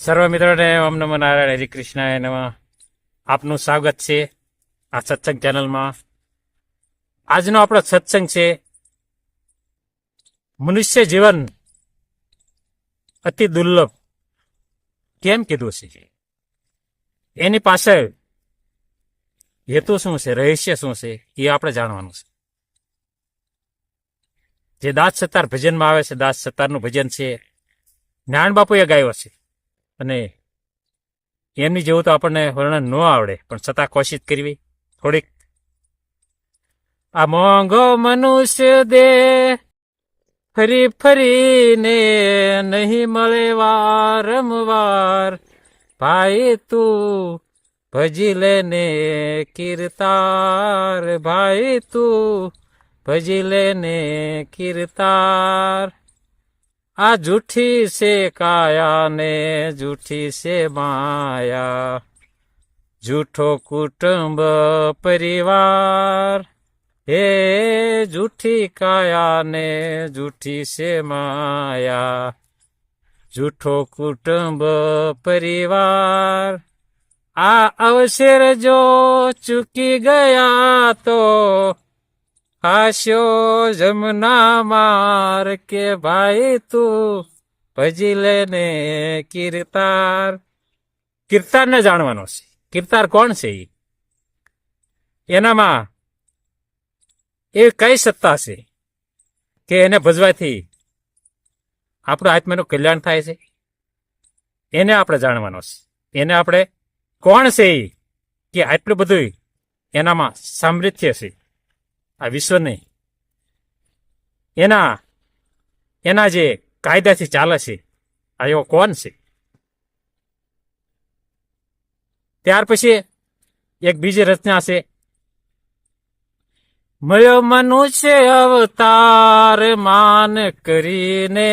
સર્વ મિત્રોને ઓમ નમો નારાયણ, હરિ કૃષ્ણ નમઃ. આપનું સ્વાગત છે આ સત્સંગ ચેનલમાં. આજનો આપણો સત્સંગ છે મનુષ્ય જીવન અતિ દુર્લભ. કેમ કીધું છે? એની પાછળ હેતુ શું છે? રહસ્ય શું છે? એ આપણે જાણવાનું છે. જે દાસ સત્તાર ભજનમાં આવે છે, દાસ સત્તારનું ભજન છે. જ્ઞાન બાપુએ ગાયો છે. અને એમની જેવું તો આપણને વર્ણન ન આવડે, પણ છતાં કોશિશ કરવી. થોડીક. આ મોંઘો મનુષ્ય દે ફરી ફરીને નહીં મળે વારંવાર ભાઈ તું ભજી લેને કીર્તાર. ભાઈ તું ભજી લેને કીર્તાર. આ જૂઠી છે કાયા ને જૂઠી છે માયા. જૂઠો કુટુંબ પરિવાર. હે જૂઠી કાયા ને જૂઠી છે માયા. જૂઠો કુટુંબ પરિવાર. આ અવસર જો ચૂકી ગયા તો હાસ્યો જમના માર કે ભાઈ તું ભજી લેને કીર્તાર. કીર્તારને જાણવાનો છે. કીર્તાર કોણ છે એ એનામાં એ કઈ સત્તા છે કે એને ભજવાથી આપણું આત્માનું કલ્યાણ થાય છે? એને આપણે જાણવાનો છે. એને આપણે કોણ છે? કે આટલું બધું એનામાં સામર્થ્ય છે. આ વિશ્વને એના એના જે કાયદાથી ચાલે છે, આ એવો કોણ છે? ત્યાર પછી એક બીજી રચના છે. મળ્યો મનુષ્ય અવતાર માન કરીને,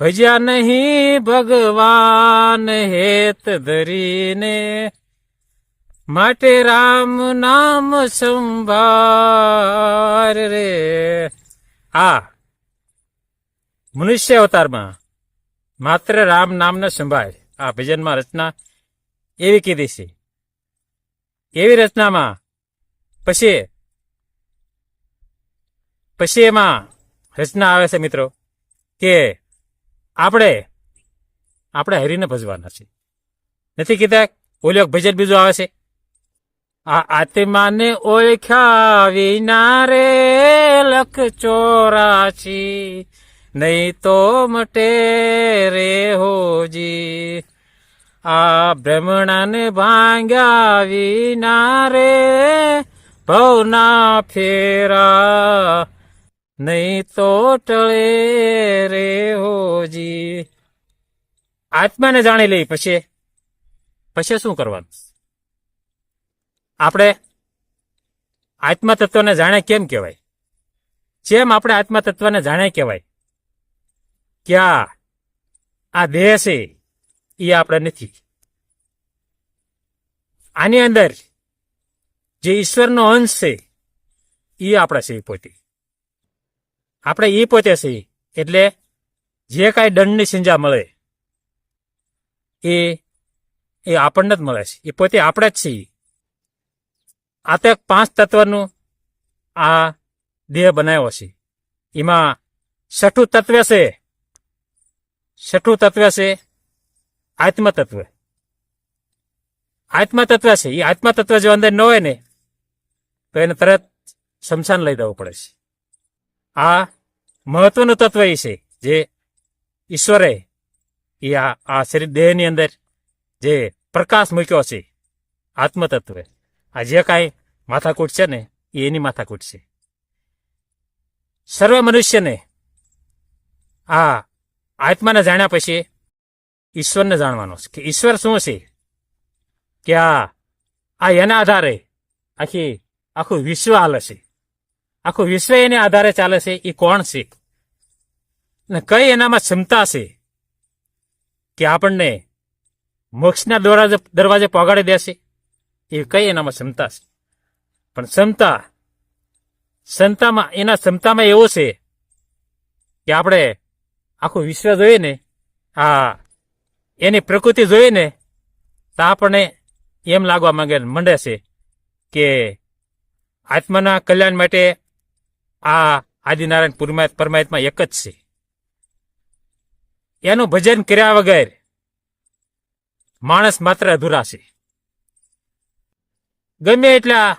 ભજ્યા નહીં ભગવાન હેત ધરીને. માટે રામ નામ સંભાર રે. આ મનુષ્ય અવતારમાં માત્ર રામ નામનો સંભાર આ ભજનમાં રચના એવી કીધી છે. એવી રચનામાં પછી પછી એમાં રચના આવે છે મિત્રો કે આપણે આપણે હરીને ભજવાના છે. નથી કીધા? ઓલી ભજન બીજું આવે છે. આ આત્માને ઓળખ્યા વિના રે લખ ચોરાશી નહીં તો મટે રે હોજી. આ બ્રહ્મણાને ભાંગ્યા વિના રે ભવના ફેરા, નહીં તો ટળે રે હોજી. આત્માને જાણી લઈ પછી પછી શું કરવાનું? આપણે આત્મા તત્વને જાણે કેમ કહેવાય? જેમ આપણે આત્મા તત્વને જાણે કહેવાય ક્યાં આ દેહ છે એ આપણે નથી. આની અંદર જે ઈશ્વરનો અંશ છે એ આપણે છે પોતે. આપણે એ પોતે છે એટલે જે કાંઈ દંડની સંજા મળે, એ એ આપણને જ મળે છે. એ પોતે આપણે જ છીએ આ તો એક પાંચ તત્વનું આ દેહ બનાવ્યો છે. એમાં છઠ્ઠું તત્વ છે, છઠ્ઠું તત્વ છે આત્મ તત્વ આત્મા તત્વ છે એ આત્મા તત્વ જો અંદર ન હોય ને, તો એને તરત શમશાન લઈ દેવું પડે છે. આ મહત્વનું તત્વ એ છે, જે ઈશ્વરે એ આ શરીર, દેહની અંદર જે પ્રકાશ મૂક્યો છે આત્મ તત્વ આ જે કાંઈ માથાકૂટ છે ને, એ એની માથાકૂટ છે. સર્વ મનુષ્યને આ આત્માને જાણ્યા પછી ઈશ્વરને જાણવાનો છે કે ઈશ્વર શું છે? કે આ આ એના આધારે આખી, આખું વિશ્વ હાલે છે. આખું વિશ્વ એને આધારે ચાલે છે એ કોણ છે? ને કઈ એનામાં ક્ષમતા છે? કે આપણને મોક્ષના દરવાજે દરવાજે પહોંચાડી દેશે? એ કઈ એનામાં ક્ષમતા છે? પણ ક્ષમતા, ક્ષમતામાં, એના ક્ષમતામાં એવો છે કે આપણે આખું વિશ્વ જોઈએ ને, આ એની પ્રકૃતિ જોઈએ ને, તો આપણને એમ લાગવા માંગે, મંડે છે કે આત્માના કલ્યાણ માટે આ આદિનારાયણ પુરમા- પરમાત્મા એક જ છે. એનું ભજન કર્યા વગર માણસ માત્ર અધૂરા છે. ગમે એટલા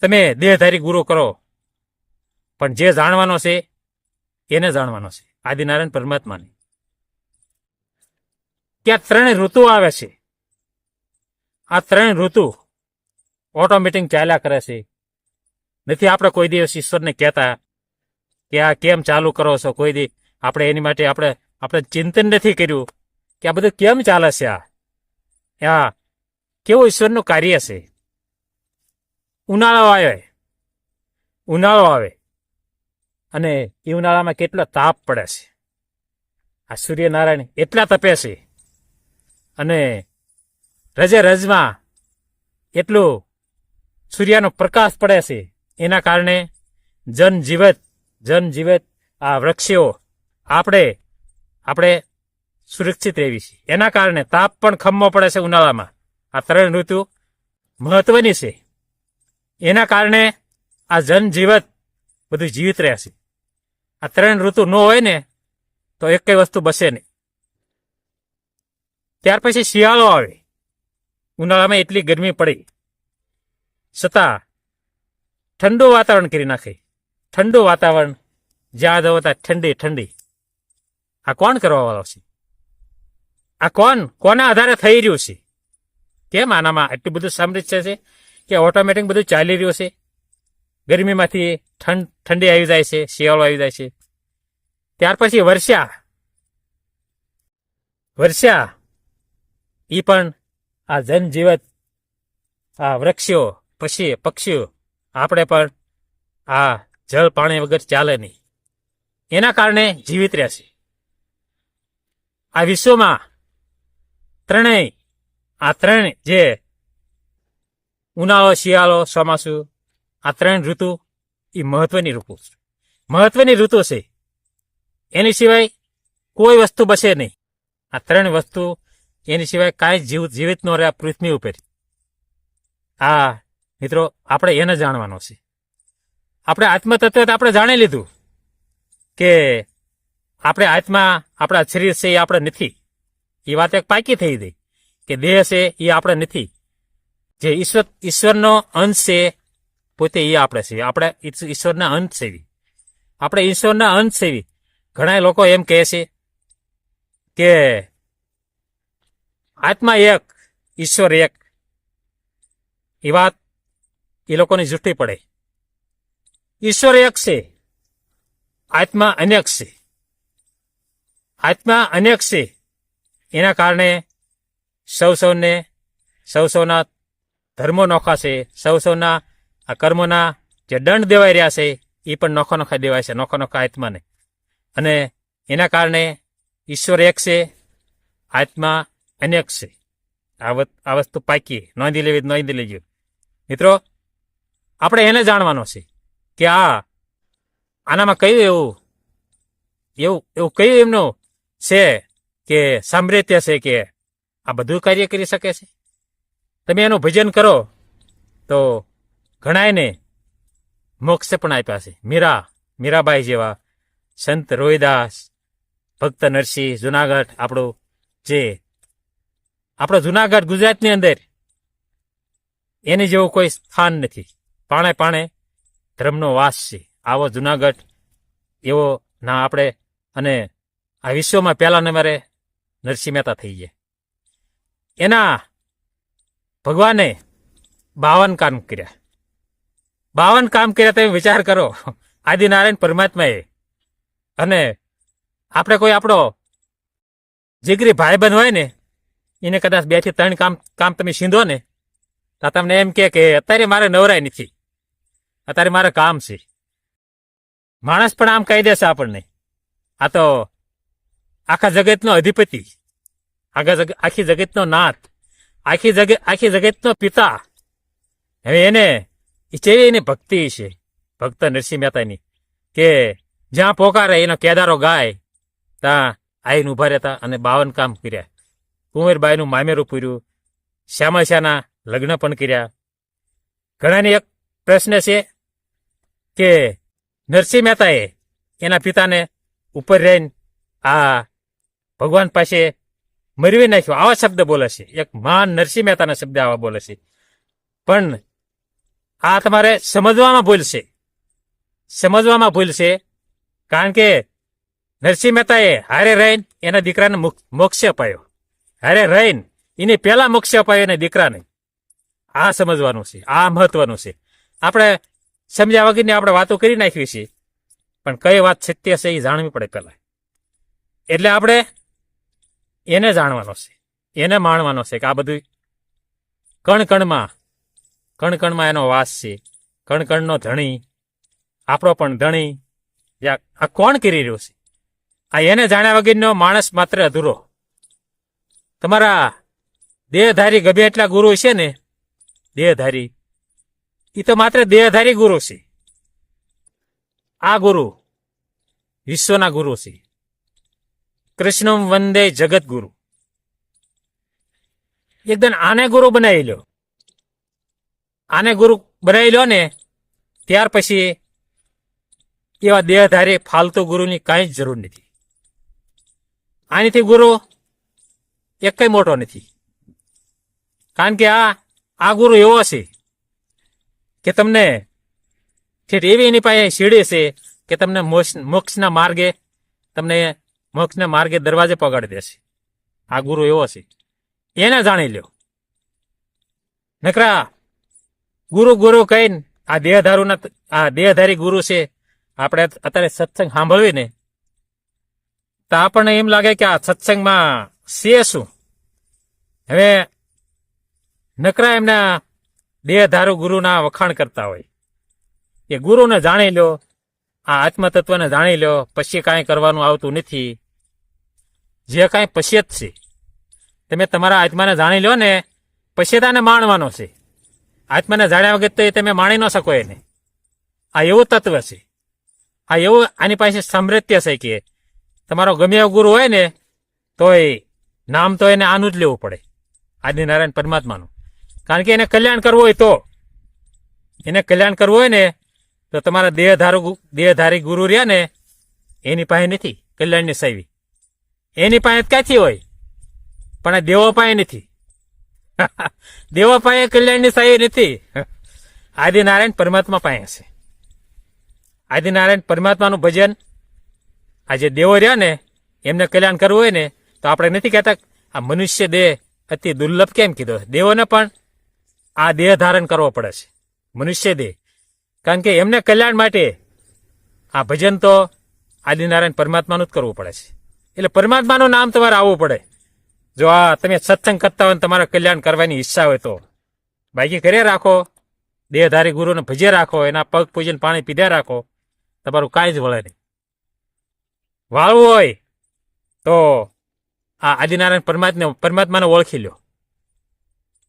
તમે દેહધારી ગુરુ કરો. પણ જે જાણવાનો છે, એને જાણવાનો છે. આદિનારાયણ પરમાત્માને. ત્યાં ત્રણ ઋતુ આવે છે. આ ત્રણ ઋતુ ઓટોમેટિક ચાલ્યા કરે છે. નથી આપણે કોઈ દિવસ ઈશ્વરને કહેતા કે આ કેમ ચાલુ કરો છો? કોઈ દી આપણે એની માટે આપણે આપણે ચિંતન નથી કર્યું કે આ બધું કેમ ચાલે છે આ કેવું ઈશ્વરનું કાર્ય છે? ઉનાળો આવે. ઉનાળો આવે. અને એ ઉનાળામાં કેટલો તાપ પડે છે. આ સૂર્યનારાયણ એટલા તપે છે. અને રજે રજમાં એટલું સૂર્યનો પ્રકાશ પડે છે. એના કારણે જનજીવત જનજીવત આ વૃક્ષો આપણે આપણે સુરક્ષિત રહેવી છે. એના કારણે તાપ પણ ખમવો પડે છે ઉનાળામાં. આ ત્રણ ઋતુ મહત્વની છે. એના કારણે આ જનજીવત બધું જીવિત રહે છે આ ત્રણ ઋતુ ન હોય ને, તો એક કઈ વસ્તુ બસે નહીં. ત્યાર પછી શિયાળો આવે. ઉનાળામાં એટલી ગરમી પડી. છતાં ઠંડુ વાતાવરણ કરી નાખે. ઠંડુ વાતાવરણ જ્યાં જવો ત્યાં ઠંડી ઠંડી. આ કોણ કરવાવાળો છે? આ કોણ? કોના આધારે થઈ રહ્યું છે? કેમ આનામાં એટલું બધું સમૃદ્ધ છે? કે ઓટોમેટિક બધું ચાલી રહ્યું છે. ગરમીમાંથી ઠંડ, ઠંડી આવી જાય છે, શિયાળો આવી જાય છે. ત્યાર પછી વર્ષા. વર્ષા. એ પણ આ જનજીવત આ વૃક્ષો પછી પક્ષીઓ, આપણે પણ આ જળ પાણી વગર ચાલે નહીં. એના કારણે જીવિત રહેશે આ વિશ્વમાં ત્રણેય, આ ત્રણ જે ઉનાળો, શિયાળો, ચોમાસું, આ ત્રણ ઋતુ એ મહત્વની ઋતુ છે. મહત્વની ઋતુ છે, એની સિવાય કોઈ વસ્તુ બસે નહીં. આ ત્રણ વસ્તુ એની સિવાય કાંઈ જીવ, જીવિત ન રહે આ પૃથ્વી ઉપર. આ, મિત્રો, આપણે એને જાણવાનો છે. આપણે આત્મતત્વ આપણે જાણી લીધું કે આપણે આત્મા, આપણા શરીર છે એ આપણે નથી. એ વાત એક પાકી થઈ ગઈ કે દેહ છે એ આપણે નથી. જે ઈશ્વર, ઈશ્વરનો અંશ છે, પોતે એ આપણે છે આપણે ઈશ્વરના અંત સેવી આપણે ઈશ્વરના અંત સેવી ઘણા લોકો એમ કહે છે કે આત્મા એક, ઈશ્વર એક. એ વાત એ લોકોની જૂઠી પડે. ઈશ્વર એક છે. આત્મા અનેક છે. આત્મા અનેક છે. એના કારણે સૌ સૌને, સૌ સૌના ધર્મો નોખા છે, સૌ સૌના આ કર્મોના જે દંડ દેવાઈ રહ્યા છે, એ પણ નોખા નોખા દેવાય છે, નોખા નોખા આત્માને. અને એના કારણે ઈશ્વર એક છે, આત્મા અનેક છે. આ વસ્તુ પાકી નોંધી લેવી નોંધી લેજો. મિત્રો, આપણે એને જાણવાનો છે કે આ, આનામાં કયું એવું એવું એવું કયું એમનું છે કે સામ્રાજ્ય છે કે આ બધું કાર્ય કરી શકે છે? તમે એનું ભજન કરો, તો ઘણાયને મોક્ષ પણ આપ્યા છે. મીરા, મીરાબાઈ જેવા સંત રોહિદાસ, ભક્ત નરસિંહ, જુનાગઢ, આપણું જે, આપણો જુનાગઢ ગુજરાતની અંદર એની જેવું કોઈ સ્થાન નથી. પાણે પાણે ધર્મનો વાસ છે. આવો જુનાગઢ, એવો ના આપણે, અને આ વિશ્વમાં પહેલા નંબરે નરસિંહ મહેતા થઈ ગયા. એના ભગવાને બાવન કામ કર્યા. બાવન કામ કર્યા તમે વિચાર કરો. આદિનારાયણ પરમાત્માએ. અને આપણે કોઈ આપણો જીગરી ભાઈબંધ હોય ને, એને કદાચ બેથી ત્રણ કામ કામ તમે સીંધો ને, તો તમને એમ કે અત્યારે મારે નવરાય નથી. અત્યારે મારે કામ છે. માણસ પણ આમ કહી દેશે આપણને. આ તો આખા જગતનો અધિપતિ, આખા જગ, આખી જગતનો નાથ. આખી જગત આખી જગતનો પિતા. હવે એને કેવી એની ભક્તિ છે? ભક્ત નરસિંહ મહેતાની. કે જ્યાં પોકારે એનો કેદારો ગાય, ત્યાં આઈને ઊભા રહેતા અને બાવન કામ કર્યા. કુંવરબાઈનું મામેરું પૂર્યું શ્યામાશાના લગ્ન પણ કર્યા. ઘણાને એક પ્રશ્ન છે કે નરસિંહ મહેતાએ એના પિતાને ઉપર રહીને આ ભગવાન પાસે મરવી નાખ્યો. આવા શબ્દ બોલે છે. એક મહાન નરસિંહ મહેતાના શબ્દ આવા બોલે છે. પણ આ તમારે સમજવામાં ભૂલ છે. સમજવામાં ભૂલ છે. કારણ કે નરસિંહ મહેતાએ હારે રહીને એના દીકરાને મોક્ષ અપાયો. હારે રહીને એને પહેલા મોક્ષ અપાયો એના દીકરાને. આ સમજવાનું છે. આ મહત્વનું છે. આપણે સમજ્યા વગરની આપણે વાતો કરી નાખવી છે. પણ કઈ વાત સત્ય છે એ જાણવી પડે પહેલાં. એટલે આપણે એને જાણવાનો છે. એને માણવાનો છે કે આ બધું કણ કણમાં કણ કણમાં એનો વાસ છે. કણ કણનો ધણી, આપણો પણ ધણી આ કોણ કરી રહ્યો છે? આ એને જાણ્યા વગરનો માણસ માત્ર અધૂરો. તમારા દેહધારી ગમે એટલા ગુરુ છે ને? દેહધારી. એ તો માત્ર દેહધારી ગુરુ છે. આ ગુરુ વિશ્વના ગુરુ છે. કૃષ્ણમ વંદે જગત ગુરુ એકદમ આને ગુરુ બનાવી લો આને ગુરુ બનાવી લો ને ત્યાર પછી એવા દેહધારી ફાલતુ ગુરુની કાંઈ જ જરૂર નથી. આનીથી ગુરુ એક કઈ મોટો નથી. કારણ કે આ આ ગુરુ એવો છે કે તમને ઠેઠ એવી એની પાસે સીડી છે કે તમને મોક્ષ, મોક્ષના માર્ગે તમને મોક્ષના માર્ગે દરવાજે પગાડી દેશે. આ ગુરુ એવો છે. એને જાણી લ્યો. નકરા, ગુરુ ગુરુ કહીને આ દેહધારુના આ દેહધારી ગુરુ છે. આપણે અત્યારે સત્સંગ સાંભળવી ને તો આપણને એમ લાગે કે આ સત્સંગમાં છે શું? હવે નકરા એમના દેહધારુ ગુરુના વખાણ કરતા હોય. એ ગુરુને જાણી લો આ આત્મતત્વને જાણી લો પછી કાંઈ કરવાનું આવતું નથી. જે કાંઈ પશ્યત છે. તમે તમારા આત્માને જાણી લો ને પશ્યતાને માણવાનો છે. આત્માને જાણ્યા વગર તો એ તમે માણી ન શકો એને. આ એવું તત્વ છે. આ એવું આની પાસે સમૃત્ય છે કે તમારો ગમે એવો ગુરુ હોય ને, તોય નામ તો એને આનું જ લેવું પડે. આદિનારાયણ પરમાત્માનું. કારણ કે એને કલ્યાણ કરવું હોય તો. એને કલ્યાણ કરવું હોય ને, તો તમારા દેહધારુ દેહધારી ગુરુ રહ્યા ને, એની પાસે નથી કલ્યાણની સાવી એની પાસે ક્યાંથી હોય? પણ આ દેવો પાસે નથી. દેવો પાસે કલ્યાણની સાહી નથી. આદિનારાયણ પરમાત્મા પાસે છે. આદિનારાયણ પરમાત્માનું ભજન, આ જે દેવો રહ્યા ને, એમને કલ્યાણ કરવું હોય ને, તો આપણે નથી કહેતા આ મનુષ્ય દેહ અતિ દુર્લભ કેમ કીધો? દેવોને પણ આ દેહ ધારણ કરવો પડે છે. મનુષ્ય દેહ. કારણ કે એમને કલ્યાણ માટે આ ભજન તો આદિનારાયણ પરમાત્માનું જ કરવું પડે છે. એટલે પરમાત્માનું નામ તમારે આવવું પડે. જો આ તમે સત્સંગ કરતા હોય તમારા કલ્યાણ કરવાની ઈચ્છા હોય તો. બાકી ઘરે રાખો, દેહધારી ગુરુને ભજે રાખો, એના પગ પૂજન પાણી પીધા રાખો, તમારું કાંઈ જ વળે નહીં. વાળવું હોય તો આ આદિનારાયણ પરમાત્મા પરમાત્માને ઓળખી લો.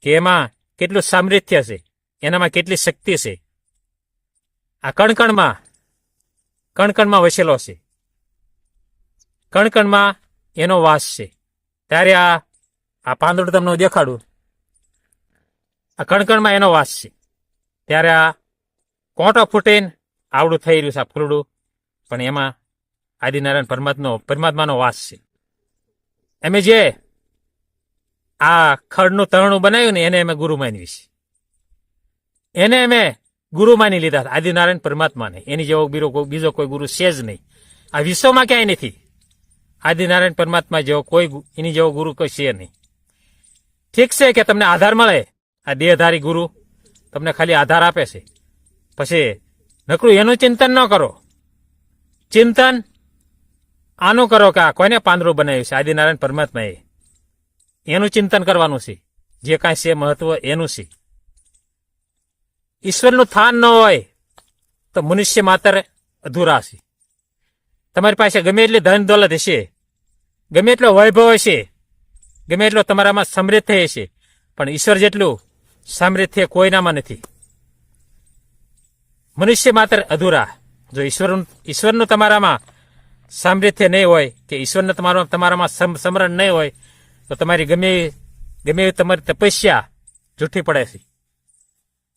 કે એમાં કેટલું સામર્થ્ય છે, એનામાં કેટલી શક્તિ છે. આ કણકણમાં કણકણમાં વસેલો છે. કણકણમાં એનો વાસ છે. ત્યારે આ આ પાંદડું તમને દેખાડું. આ કણકણમાં એનો વાસ છે. ત્યારે આ કોંટો ફૂટીને આવડું થઈ રહ્યું છે આ ફૂલડું. પણ એમાં આદિનારાયણ પરમાત્માનો પરમાત્માનો વાસ છે. અમે જે આ ખડનું તરણું બનાવ્યું ને એને અમે ગુરુ માનવી છે. એને અમે ગુરુ માની લીધા આદિનારાયણ પરમાત્માને. એની જેવો બીજો બીજો કોઈ ગુરુ છે જ નહીં. આ વિશ્વમાં ક્યાંય નથી. આદિનારાયણ પરમાત્મા જેવો કોઈ એની જેવો ગુરુ કોઈ છે નહીં. ઠીક છે કે તમને આધાર મળે. આ દેહધારી ગુરુ તમને ખાલી આધાર આપે છે. પછી નકરું એનું ચિંતન ન કરો. ચિંતન આનું કરો કે આ કોને પાંદરું બનાવ્યું છે? આદિનારાયણ પરમાત્માએ. એનું ચિંતન કરવાનું છે. જે કાંઈ છે મહત્વ એનું છે. ઈશ્વરનું થાન ન હોય તો મનુષ્ય માત્ર અધૂરા છે. તમારી પાસે ગમે એટલી ધન દોલત હશે ગમે એટલો વૈભવ હશે, ગમે એટલો તમારામાં સમૃદ્ધ હશે, પણ ઈશ્વર જેટલું સમૃદ્ધ કોઈનામાં નથી. મનુષ્ય માત્ર અધૂરા. જો ઈશ્વર, ઈશ્વરનું તમારામાં સામર્થ્ય નહીં હોય, કે ઈશ્વરને તમારો, તમારામાં સમ- સમરણ નહીં હોય, તો તમારી ગમે ગમે એવી તમારી તપસ્યા જૂઠી પડે છે.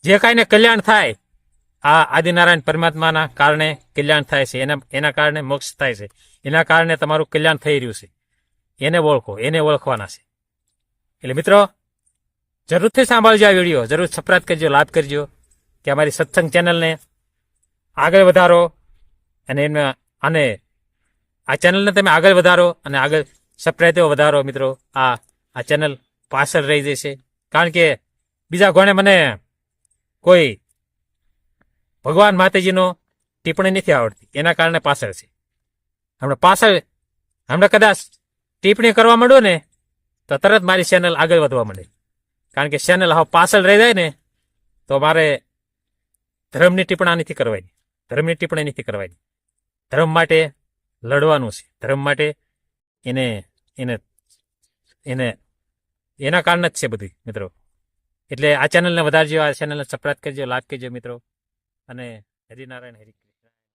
જે કાંઈને કલ્યાણ થાય, આ આદિનારાયણ પરમાત્માના કારણે કલ્યાણ થાય છે. એના એના કારણે મોક્ષ થાય છે. એના કારણે તમારું કલ્યાણ થઈ રહ્યું છે. એને ઓળખો, એને ઓળખવાના છે. એટલે મિત્રો, જરૂરથી સાંભળજો આ વીડિયો, જરૂર સપરાત કરજો, લાભ કરજો, કે અમારી સત્સંગ ચેનલને આગળ વધારો અને એમને, અને આ ચેનલને તમે આગળ વધારો અને આગળ સપ્રાયતો વધારો મિત્રો, આ આ ચેનલ પાછળ રહી જશે. કારણ કે બીજા ગોણે મને કોઈ ભગવાન માતાજીનો ટિપ્પણી નથી આવડતી, એના કારણે પાછળ છે. હમણાં પાછળ, હમણાં કદાચ ટિપ્પણી કરવા માંડો ને, તો તરત મારી ચેનલ આગળ વધવા માંડે. કારણ કે ચેનલ હવે પાછળ રહી જાય ને, તો મારે ધર્મની ટિપ્પણા નથી કરવાની. ધર્મની ટિપ્પણી નથી કરવાની. ધર્મ માટે લડવાનું છે. ધર્મ માટે એને એને એને, એના કારણે જ છે બધી, મિત્રો. એટલે આ ચેનલને વધારજો, આ ચેનલને સપરાત કરજો લાભ કરજો, મિત્રો. અને હરિનારાયણ હરિ